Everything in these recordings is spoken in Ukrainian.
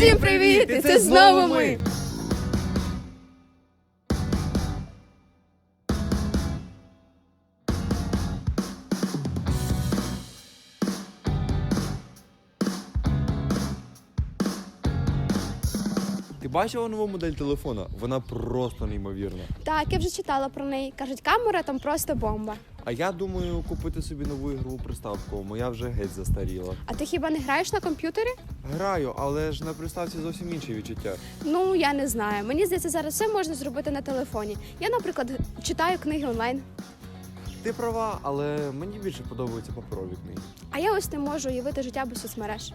Усім привіт! І це знову ми! Ти бачила нову модель телефона? Вона просто неймовірна. Так, я вже читала про неї. Кажуть, камера там просто бомба. А я думаю купити собі нову ігрову приставку. Моя вже геть застаріла. А ти хіба не граєш на комп'ютері? Граю, але ж на приставці зовсім інші відчуття. Ну я не знаю. Мені здається, зараз все можна зробити на телефоні. Я, наприклад, читаю книги онлайн. Ти права, але мені більше подобаються паперові книги. А я ось не можу уявити життя без соцмереж.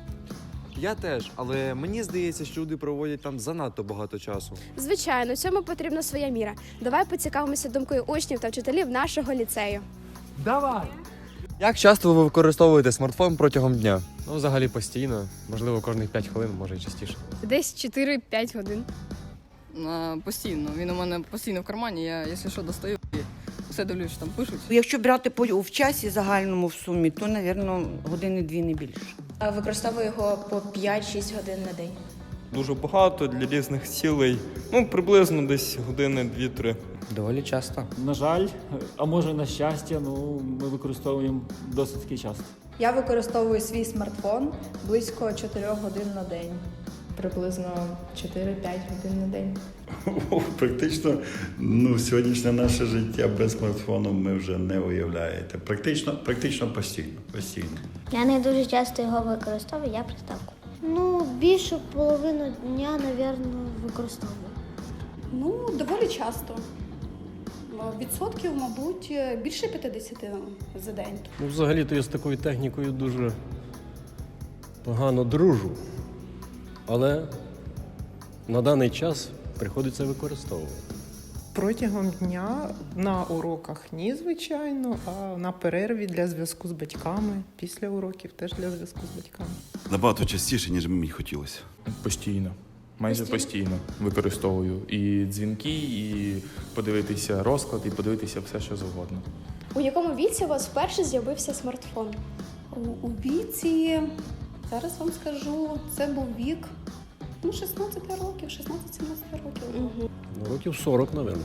Я теж, але мені здається, що люди проводять там занадто багато часу. Звичайно, цьому потрібна своя міра. Давай поцікавимося думкою учнів та вчителів нашого ліцею. Давай! Як часто ви використовуєте смартфон протягом дня? Ну, взагалі постійно, можливо, кожних 5 хвилин, може і частіше. Десь 4-5 годин. А, постійно. Він у мене постійно в кармані. Я, якщо що, достаю все дивлюсь, що там пишуть. Якщо брати по в часі загальному в сумі, то, мабуть, години дві не більше. А Використовую його по 5-6 годин на день. дуже багато для різних цілей. Ну, приблизно десь години 2-3. Доволі часто. На жаль, а може на щастя, ну ми використовуємо досить таки часто. Я використовую свій смартфон близько 4 годин на день. Приблизно 4-5 годин на день. Практично ну, сьогоднішнє наше життя без смартфону ми вже не уявляєте. Практично, практично постійно. постійно. Я не дуже часто його використовую, я приставку. Ну, більшу половину дня, напевно, використовую. Ну, доволі часто. Відсотків, мабуть, більше 50 за день. Ну, взагалі-то я з такою технікою дуже погано дружу. Але на даний час приходиться використовувати. Протягом дня на уроках ні, звичайно, а на перерві для зв'язку з батьками, після уроків теж для зв'язку з батьками. Набагато частіше, ніж мені хотілося. Постійно. Майже постійно використовую і дзвінки, і подивитися розклад, і подивитися все, що завгодно. У якому віці у вас вперше з'явився смартфон? У, у віці, зараз вам скажу, це був вік ну, 16 років, 16-17 років. Угу. Ну, років 40, напевно.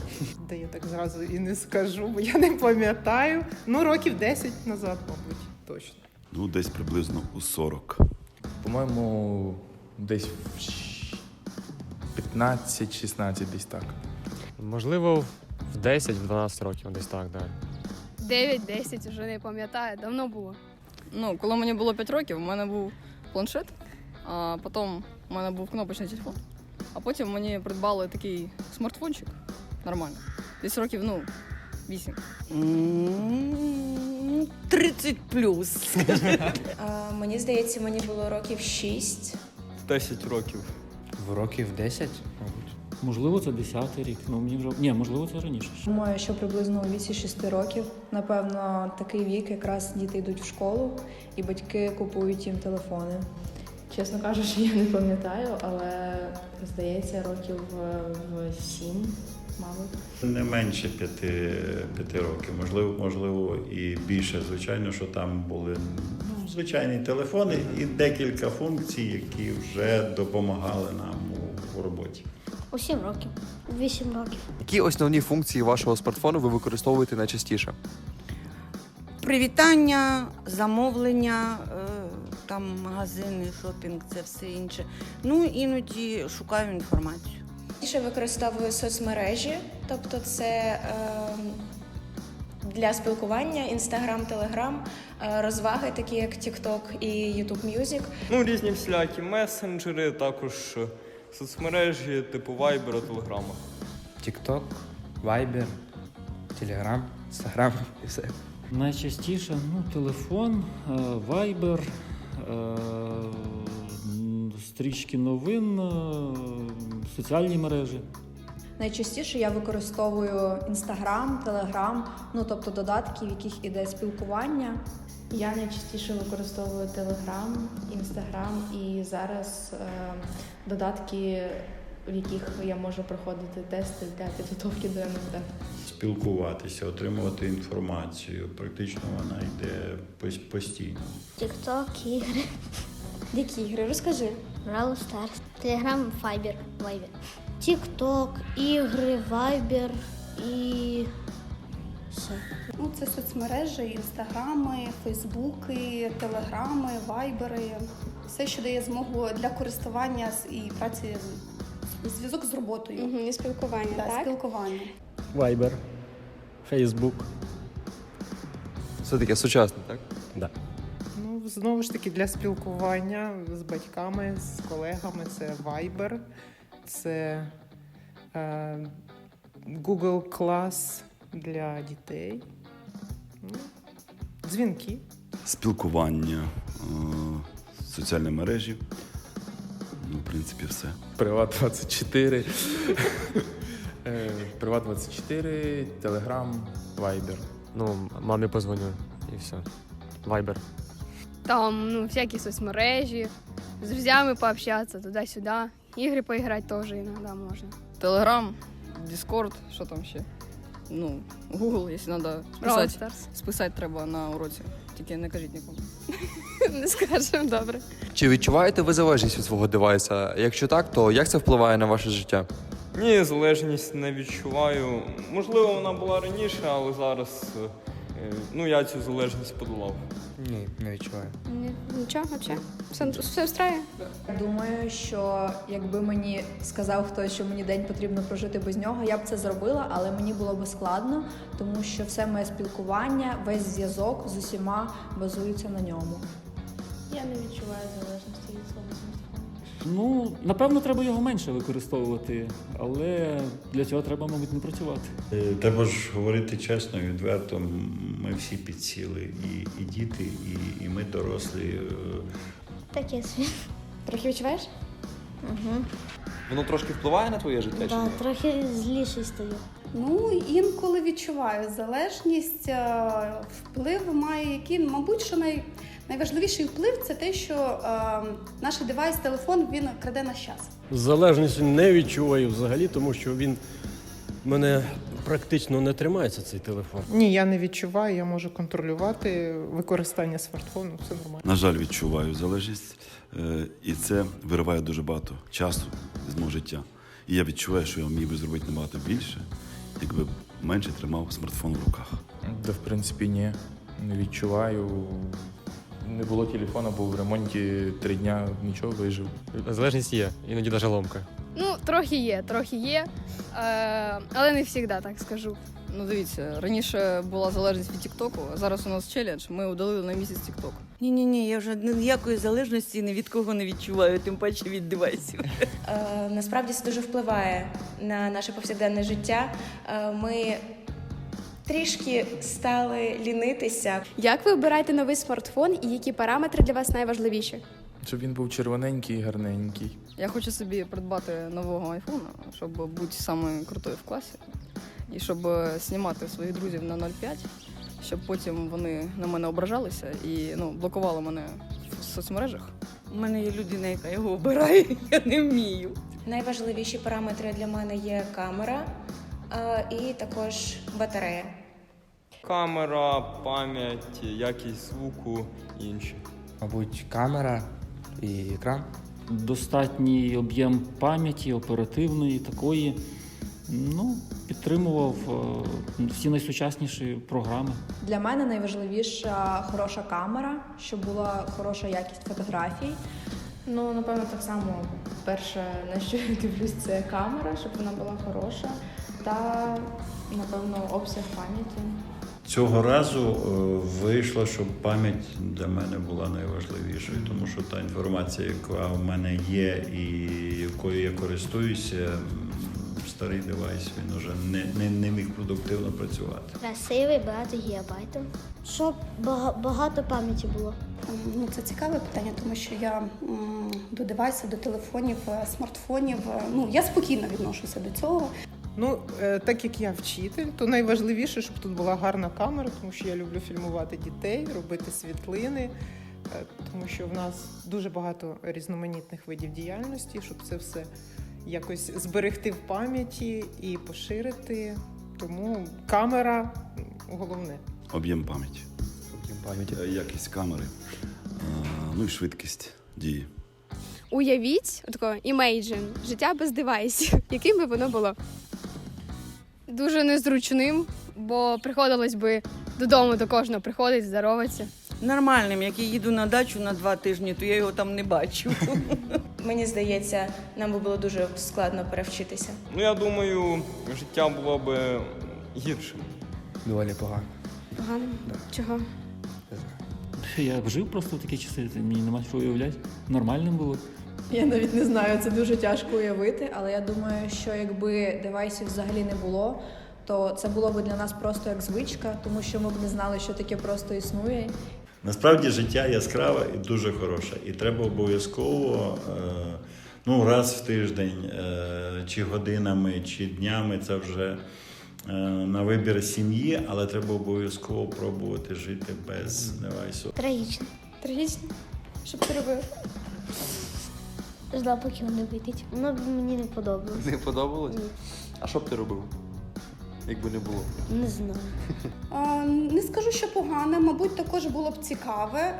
Та я так зразу і не скажу, бо я не пам'ятаю. Ну, років 10 назад, мабуть, точно. Ну, десь приблизно у 40. По-моєму, десь в 15-16, десь так. Можливо, в 10-12 років, десь так, да. 9-10, вже не пам'ятаю, давно було. Ну, коли мені було 5 років, у мене був планшет, а потім у мене був кнопочний телефон. А потім мені придбали такий смартфончик нормально. Десь років, ну, 8. М, 30 плюс. А, мені здається, мені було років 6. 10 років. В років 10, мабуть. Можливо, це 10-й рік. Ну мені вже ні, можливо, це раніше. Думаю, що приблизно у віці 6 років. Напевно, такий вік якраз діти йдуть в школу, і батьки купують їм телефони. Чесно кажучи, я не пам'ятаю, але здається, років в 7, мабуть. Не менше п'яти, п'яти років, можливо, можливо, і більше. Звичайно, що там були ну, звичайні телефони і декілька функцій, які вже допомагали нам у роботі. У 7 років, 8 років. Які основні функції вашого смартфону ви використовуєте найчастіше? Привітання, замовлення, е, там магазини, шопінг, це все інше. Ну, іноді шукаю інформацію. Більше використовую соцмережі, тобто це ем, для спілкування, інстаграм, телеграм, е, розваги, такі як TikTok і YouTube Music. Ну, різні всілякі месенджери, також е, соцмережі, типу Viber, Telegram. TikTok, Viber, Telegram, Instagram і все. Найчастіше ну, телефон, е, Viber, е, стрічки новин, е, соціальні мережі. Найчастіше я використовую Інстаграм, Телеграм, ну тобто додатки, в яких іде спілкування. Я найчастіше використовую Telegram, Instagram і зараз е, додатки, в яких я можу проходити тести для підготовки до НМТ. Спілкуватися, отримувати інформацію. Практично вона йде постійно. Тікток, ігри. Які ігри? Розкажи. Brawl Stars. Телеграм, Viber. Viber. TikTok, ігри, Viber і все. Ну, це соцмережі, інстаграми, фейсбуки, телеграми, вайбери. Все, що дає змогу для користування і праці з- зв'язок з роботою. Угу, і спілкування, Да, так? спілкування. Viber, Facebook. Все таке сучасне, так? Да. Ну, знову ж таки, для спілкування з батьками, з колегами це Viber, це е, Google Class для дітей. Ну, дзвінки. спілкування, е, соціальні мережі. Ну, в принципі, все. Приват 24. Е, Приват 24, Телеграм, Вайбер. Ну, мамі позвоню і все. Вайбер. Там, ну, всякі соцмережі, з друзями пообщатися туди-сюди. Ігри поіграти теж іноді можна. Телеграм, Discord, що там ще? Ну, Google, якщо треба списати. Списати треба на уроці. Тільки не кажіть нікому. Не скажемо, добре. Чи відчуваєте ви залежність від свого девайса? Якщо так, то як це впливає на ваше життя? Ні, залежність не відчуваю. Можливо, вона була раніше, але зараз е, ну, я цю залежність подолав. Ні, не відчуваю. Ні, нічого, взагалі. Все, все встрає. Думаю, що якби мені сказав хтось, що мені день потрібно прожити без нього, я б це зробила, але мені було би складно, тому що все моє спілкування, весь зв'язок з усіма базується на ньому. Ну, напевно, треба його менше використовувати, але для цього треба, мабуть, не працювати. Е, Треба ж говорити чесно і відверто. Ми всі підсіли, і, і діти, і, і ми дорослі. е, Таке світ. Трохи відчуваєш? Угу. Воно трошки впливає на твоє життя? чи Да, трохи зліший стаю. Ну, інколи відчуваю залежність, е, вплив має який, мабуть, що най, найважливіший вплив це те, що е, наш девайс, телефон, він краде наш час. Залежності не відчуваю взагалі, тому що він мене практично не тримається цей телефон. Ні, я не відчуваю, я можу контролювати використання смартфону, все нормально. На жаль, відчуваю залежність, е, і це вириває дуже багато часу з мого життя. І я відчуваю, що я міг би зробити набагато більше, якби менше тримав смартфон в руках. Та в принципі ні. Не відчуваю. Не було телефона, був в ремонті три дня, нічого вижив. Залежність є, іноді навіть ломка. Ну, трохи є, трохи є. Е, але не завжди, так скажу. Ну дивіться, раніше була залежність від Тіктоку, а зараз у нас челендж. Ми удалили на місяць Тікток. Ні, ні, ні, я вже ніякої залежності ні від кого не відчуваю, тим паче від девайсів. Е, насправді це дуже впливає на наше повсякденне життя. Е, ми трішки стали лінитися. Як ви обираєте новий смартфон і які параметри для вас найважливіші? Щоб він був червоненький і гарненький. Я хочу собі придбати нового айфона, щоб бути самою крутою в класі. І щоб е, знімати своїх друзів на 0,5, щоб потім вони на мене ображалися і ну, блокували мене в соцмережах. У мене є людина, яка його обирає, я не вмію. Найважливіші параметри для мене є камера і також батарея. Камера, пам'ять, якість звуку і інші. Мабуть, камера і екран. Достатній об'єм пам'яті, оперативної, такої. Ну, підтримував е, всі найсучасніші програми. Для мене найважливіша хороша камера, щоб була хороша якість фотографій. Ну, напевно, так само. Перше, на що я дивлюсь, це камера, щоб вона була хороша, та, напевно, обсяг пам'яті. Цього разу е, вийшло, що пам'ять для мене була найважливішою, тому що та інформація, яка в мене є і якою я користуюся, старий девайс він вже не, не, не міг продуктивно працювати. Красивий, багато гігабайтів. Щоб багато пам'яті було. Ну, це цікаве питання, тому що я м, до девайсів, до телефонів, е, смартфонів, е, ну я спокійно відношуся до цього. Ну, е, так як я вчитель, то найважливіше, щоб тут була гарна камера, тому що я люблю фільмувати дітей, робити світлини, е, тому що в нас дуже багато різноманітних видів діяльності, щоб це все якось зберегти в пам'яті і поширити. Тому камера головне. Об'єм пам'яті, Об'єм пам'яті. е, якість камери, ну і швидкість дії. Уявіть отако імейджин, життя без девайсів. Яким би воно було? Дуже незручним, бо приходилось би додому до кожного приходить, здороватися. Нормальним, як я їду на дачу на два тижні, то я його там не бачу. Мені здається, нам би було дуже складно перевчитися. Ну, я думаю, життя було б гіршим. Доволі погано. Погано? Чого? Я б жив просто в такі часи, мені нема що уявляти. Нормальним було. Я навіть не знаю, це дуже тяжко уявити, але я думаю, що якби девайсів взагалі не було, то це було б для нас просто як звичка, тому що ми б не знали, що таке просто існує. Насправді життя яскраве і дуже хороше. І треба обов'язково е, ну, раз в тиждень, е, чи годинами, чи днями це вже е, на вибір сім'ї, але треба обов'язково пробувати жити без девайсу. Трагічно. Трагічно. Що б ти робив? Ждав, поки вони вийдуть. Воно б мені не подобалось. Не подобалось? А що б ти робив? Якби не було. Не знаю. Не скажу, що погане, мабуть, також було б цікаве.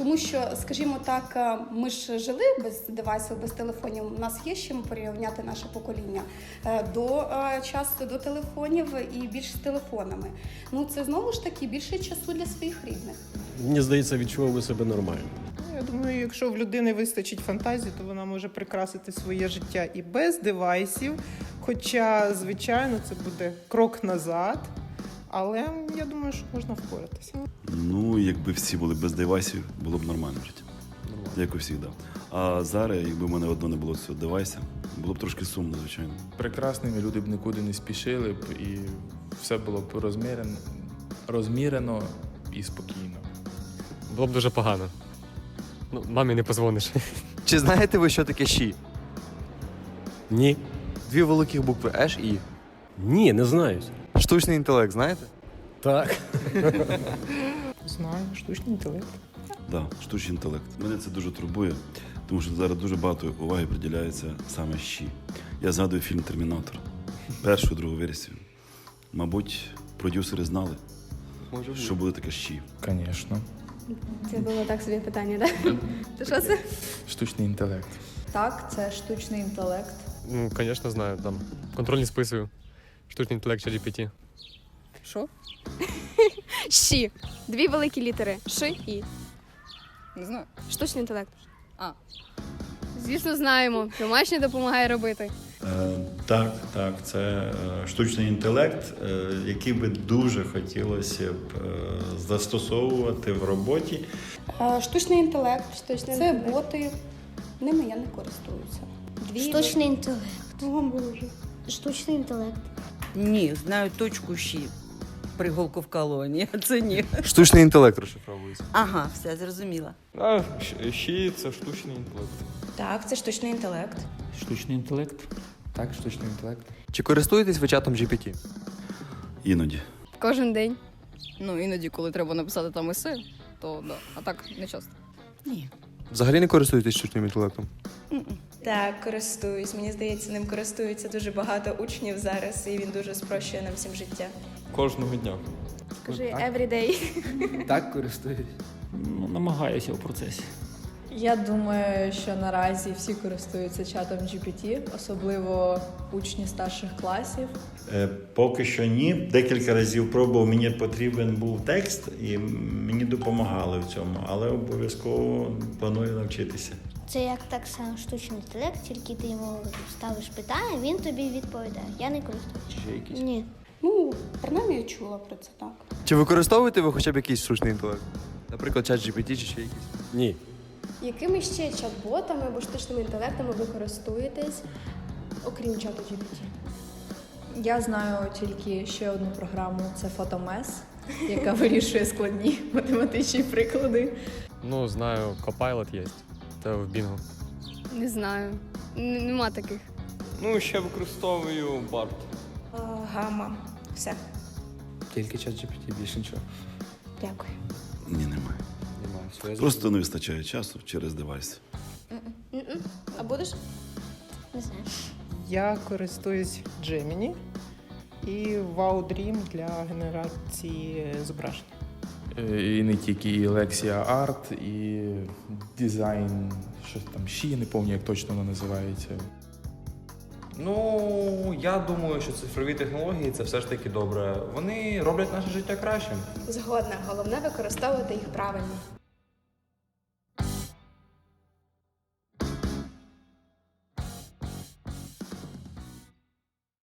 Тому що, скажімо так, е, ми ж жили без девайсів, без телефонів. У нас є з чим порівняти наше покоління е, до е, часу до телефонів і більш з телефонами. Ну це знову ж таки більше часу для своїх рідних. Мені здається, відчував би себе нормально. Я думаю, якщо в людини вистачить фантазії, то вона може прикрасити своє життя і без девайсів. Хоча, звичайно, це буде крок назад. Але я думаю, що можна впоратися. Ну, якби всі були без девайсів, було б нормально життя. Як у всіх, да. А зараз, якби в мене одно не було цього девайса, було б трошки сумно, звичайно. Прекрасними люди б нікуди не спішили б і все було б розмірено, розмірено і спокійно. Було б дуже погано. Ну, мамі не позвониш. Чи знаєте ви, що таке щі? Ні. Дві великих букви Еш і. Ні, не знаю. Штучний інтелект, знаєте? Так. Знаю, штучний інтелект. Да, штучний інтелект. Мене це дуже турбує, тому що зараз дуже багато уваги приділяється саме щі. Я згадую фільм Термінатор. Першу, другу версію. Мабуть, продюсери знали, Може що буде таке щі. Звісно. Це було так собі питання, так? То що це? Штучний інтелект. Так, це штучний інтелект. Ну, звісно, знаю. Там контрольні списую. Штучний інтелект ChatGPT. Що? Щі. Дві великі літери. Ш і. Не знаю. Штучний інтелект. А. Звісно, знаємо. Домашнє допомагає робити. Е, Так, так, це е, штучний інтелект, е, який би дуже хотілося б е, застосовувати в роботі. Е, Штучний інтелект Штучний це інтелект. боти. Ними я не користуюся. Дві Штучний інтелект. О, Боже. Штучний інтелект. Ні, знаю точку щі. Приголку в колонії. Це ні. Штучний інтелект розшифровується. Ага, все зрозуміла. А щі це штучний інтелект. Так, це штучний інтелект. Штучний інтелект. Так, штучний інтелект. Чи користуєтесь ви чатом GPT? Іноді. Кожен день. Ну, іноді, коли треба написати там есе, то да. А так не часто. Ні. Взагалі не користуєтесь штучним інтелектом? Так, користуюсь. Мені здається, ним користується дуже багато учнів зараз, і він дуже спрощує нам всім життя. Кожного дня. Скажи так. everyday. Так, користуюсь. Ну, намагаюся в процесі. Я думаю, що наразі всі користуються чатом GPT, особливо учні старших класів. Е, Поки що ні. Декілька разів пробував, мені потрібен був текст, і мені допомагали в цьому, але обов'язково планую навчитися. Це як так само штучний інтелект, тільки ти йому ставиш питання, він тобі відповідає. Я не користуюсь. Ще якісь? Ні. Ну, принаймні я чула про це так. Чи використовуєте ви хоча б якийсь штучний інтелект? Наприклад, чат GPT чи ще якийсь? Ні. Якими ще чат-ботами або штучними інтелектами ви користуєтесь, окрім чату GPT? Я знаю тільки ще одну програму це Фотомес, яка вирішує складні математичні приклади. Ну, знаю, Copilot є. Це в Bingo. Не знаю. Н- Нема таких. Ну, ще використовую Барт. Гамма. Все. Тільки чат GPT, більше нічого. Дякую. Ні, немає. Немає. Все, я Просто не вистачає часу через девайс. А будеш? Не знаю. Я користуюсь Gemini і Wow Dream для генерації зображень. Е, І не тільки і Lexia Art, і дизайн, щось там ще я не пам'ятаю, як точно воно називається. Ну, я думаю, що цифрові технології це все ж таки добре. Вони роблять наше життя кращим. Згодна, головне використовувати їх правильно.